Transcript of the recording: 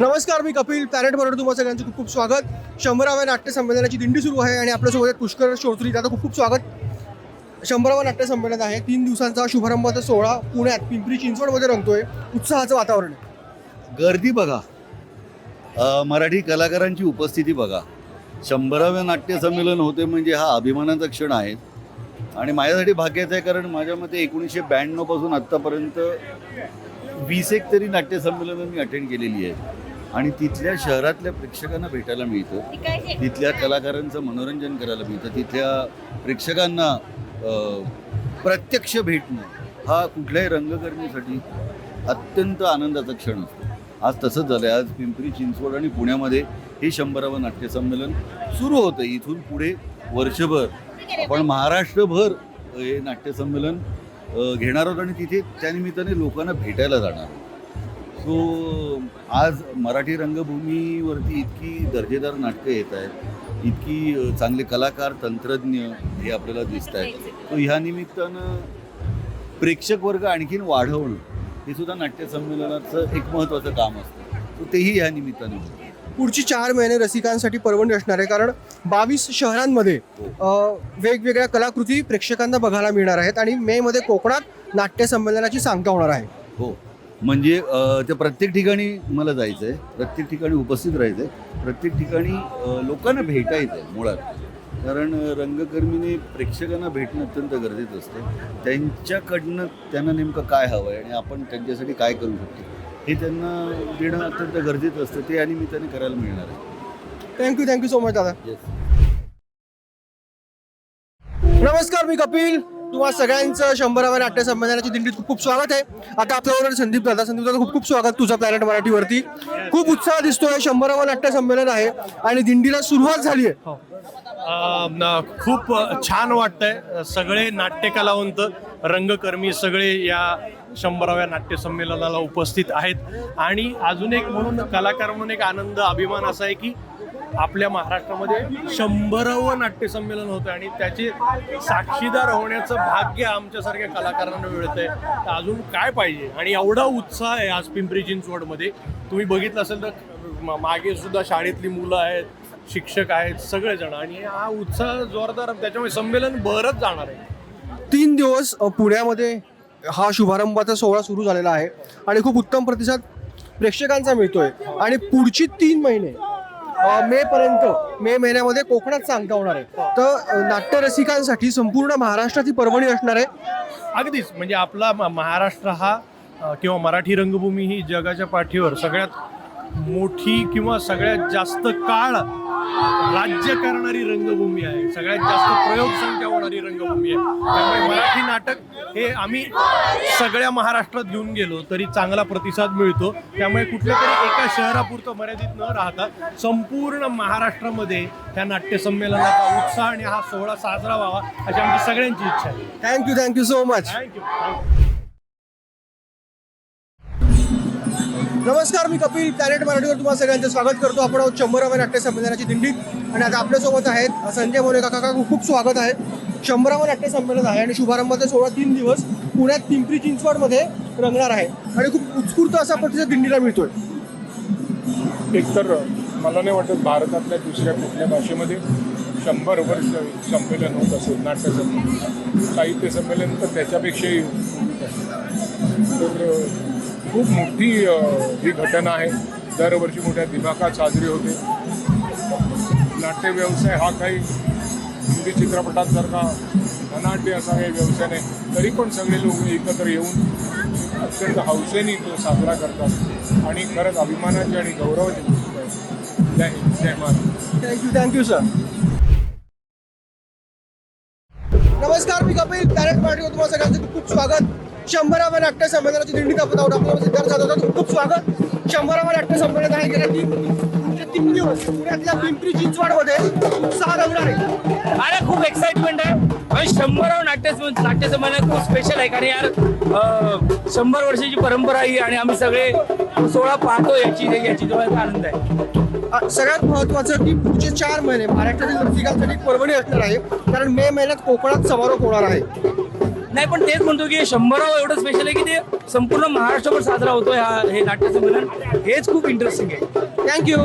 नमस्कार मी कपिल पॅरेट बरोबर तुम्हाला सगळ्यांचं खूप खूप स्वागत. शंभराव्या नाट्य संमेलनाची दिंडी सुरू आहे आणि आपल्यासोबत पुष्कर चौधरी त्याचं खूप खूप स्वागत. शंभरावं नाट्य संमेलन आहे. तीन दिवसांचा शुभारंभाचा सोहळा पुण्यात पिंपरी चिंचवडमध्ये रंगतोय. उत्साहाचं वातावरण आहे. गर्दी बघा. मराठी कलाकारांची उपस्थिती बघा. शंभराव्या नाट्य संमेलन होते म्हणजे हा अभिमानाचा क्षण आहे. आणि माझ्यासाठी भाग्याचं आहे कारण माझ्या मते एकोणीसशे ब्याण्णवपासून आत्तापर्यंत वीस एक तरी नाट्य संमेलनं मी अटेंड केलेली आहेत आणि तिथल्या शहरातल्या प्रेक्षकांना भेटायला मिळतं. तिथल्या कलाकारांचं मनोरंजन करायला मिळतं. तिथल्या प्रेक्षकांना प्रत्यक्ष भेटणं हा कुठल्याही रंगकर्मीसाठी अत्यंत आनंदाचा क्षण असतो. आज तसंच झालं आज पिंपरी चिंचवड आणि पुण्यामध्ये हे शंभरावं नाट्यसंमेलन सुरू होतं. इथून पुढे वर्षभर आपण महाराष्ट्रभर हे नाट्यसंमेलन घेणार आहोत आणि तिथे त्यानिमित्ताने लोकांना भेटायला जाणार सो आज मराठी रंगभूमीवरती इतकी दर्जेदार नाटकं येत आहेत इतकी चांगले कलाकार तंत्रज्ञ हे आपल्याला दिसत आहेत. सो ह्या निमित्तानं प्रेक्षक वर्ग आणखीन वाढवणं हे सुद्धा नाट्य संमेलनाचं एक महत्त्वाचं काम असतं. सो तेही ह्या निमित्ताने होतं. पुढची चार महिने रसिकांसाठी पर्वणी असणार आहे कारण बावीस शहरांमध्ये अ, वेगवेगळ्या कलाकृती प्रेक्षकांना बघायला मिळणार आहेत आणि मे मध्ये कोकणात नाट्य संमेलनाची सांगता होणार आहे. हो. म्हणजे त्या प्रत्येक ठिकाणी मला जायचं आहे प्रत्येक ठिकाणी उपस्थित राहायचं आहे प्रत्येक ठिकाणी लोकांना भेटायचं आहे मुळात. कारण रंगकर्मीने प्रेक्षकांना भेटणं अत्यंत गरजेचं असतं. त्यांच्याकडनं त्यांना नेमकं काय हवं आहे आणि आपण त्यांच्यासाठी काय करू शकतो हे त्यांना देणं अत्यंत गरजेचं असतं. ते या निमित्ताने करायला मिळणार आहे. Thank you thank you so much दादा. येस नमस्कार मी कपिल. तुम्हा सगळ्यांचं शंभराव्या नाट्य दिंडीत खूप स्वागत आहे. आता आपल्याबरोबर संदीप दादा. संदीप दादा खूप खूप स्वागत तुझा प्लॅनेट मराठीवरती. खूप उत्साह दिसतोय. शंभरावं नाट्य संमेलन आहे आणि दिंडीला सुरुवात झाली आहे. हो. खूप छान वाटतंय. सगळे नाट्य कलावंत रंगकर्मी सगळे या शंभराव्या नाट्य संमेलनाला उपस्थित आहेत. आणि अजून एक म्हणून कलाकार म्हणून एक आनंद अभिमान असा आहे की आपल्या महाराष्ट्रामध्ये शंभरावं नाट्यसंमेलन होतं आणि त्याचे साक्षीदार होण्याचं भाग्य आमच्यासारख्या कलाकारांना मिळतंय. तर अजून काय पाहिजे? आणि एवढा उत्साह आहे आज पिंपरी चिंचवडमध्ये. तुम्ही बघितलं असेल तर मागे सुद्धा शाळेतली मुलं आहेत शिक्षक आहेत सगळेजण. आणि हा उत्साह जोरदार त्याच्यामुळे संमेलन बरंच जाणार आहे. तीन दिवस पुण्यामध्ये हा शुभारंभाचा सोहळा सुरू झालेला आहे. आणि खूप उत्तम प्रतिसाद प्रेक्षकांचा मिळतोय. आणि पुढची तीन महिने मे पर्यंत मे महिन्यामध्ये कोकणात सांगता होणार आहे. तर नाट्यरसिकांसाठी संपूर्ण महाराष्ट्राची पर्वणी असणार आहे. अगदीच म्हणजे आपला म- महाराष्ट्र हा अ, किंवा मराठी रंगभूमी ही जगाच्या पाठीवर सगळ्यात मोठी किंवा सगळ्यात जास्त काळ राज्य करणारी रंगभूमी आहे. सगळ्यात जास्त प्रयोग संख्या होणारी रंगभूमी आहे. त्यामुळे मराठी नाटक हे आम्ही सगळ्या महाराष्ट्रात घेऊन गेलो तरी चांगला प्रतिसाद मिळतो. त्यामुळे कुठल्या तरी एका शहरापुरतं मर्यादित न राहता संपूर्ण महाराष्ट्रामध्ये ह्या नाट्य संमेलनाचा उत्साह आणि हा सोहळा साजरा व्हावा अशी आमची सगळ्यांची इच्छा आहे. Thank you thank you so much thank you नमस्कार मी कपिल प्लॅनेट मराठीवर तुम्हाला सगळ्यांचं स्वागत करतो. आपण आहोत शंभराव्या नाट्य संमेलनाची दिंडीत आणि आता आपल्यासोबत आहेत संजय मोरे काका. का खूप स्वागत आहे. शंभरावं नाट्य संमेलन आहे आणि शुभारंभाचा सोळा तीन दिवस पुण्यात पिंपरी चिंचवडमध्ये रंगणार आहे. आणि खूप उत्स्फूर्त असा प्रतिसाद दिंडीला मिळतोय. एकतर मला नाही वाटत भारतातल्या दुसऱ्या कुठल्या भाषेमध्ये शंभर वर्ष संमेलन होत असेल नाट्य संमेलन. साहित्य संमेलन तर त्याच्यापेक्षाही तर खूप मोठी ही घटना आहे. दरवर्षी मोठ्या दिमाखात साजरी होते. नाट्य व्यवसाय हा काही हिंदी चित्रपटांसारखा धनाट्य असा काही व्यवसाय नाही. तरी पण सगळे लोक एकत्र येऊन अत्यंत हौसेने तो साजरा करतात. आणि खरंच अभिमानाची आणि गौरवाची गोष्ट आहे. जय हिंद जय Maharashtra. Thank you thank you sir नमस्कार मी कपिल प्लॅनेट मराठीवर तुम्हाला सगळ्यांचं खूप स्वागत. शंभराव्या नाट्य संमेलनाची दिंडीत आपण आहोत. आपल्याला सिद्धार्थ जाधव होता. खूप स्वागत. शंभराव्या नाट्य संमेलन आहे. गेल्या तीन तीन दिवस पुण्यातल्या पिंपरी चिंचवडमध्ये उत्साह रंगणार आहे. अरे खूप एक्साइटमेंट आहे. आणि शंभर नाट्य नाट्य संमेलन खूप स्पेशल आहे. कारण यार शंभर वर्षाची परंपरा ही आणि आम्ही सगळे सोहळा पाहतो याची याची तुम्हाला आनंद आहे. सगळ्यात महत्वाचं की पुढचे चार महिने महाराष्ट्रातील रसिकांसाठी पर्वणी असणार आहे. कारण मे महिन्यात कोकणात समारोप होणार आहे. नाही पण तेच म्हणतो की शंभरावं एवढं स्पेशल आहे की ते संपूर्ण महाराष्ट्रभर साजरा होतोय हा हे नाट्य संमेलन हेच खूप इंटरेस्टिंग आहे. थँक्यू.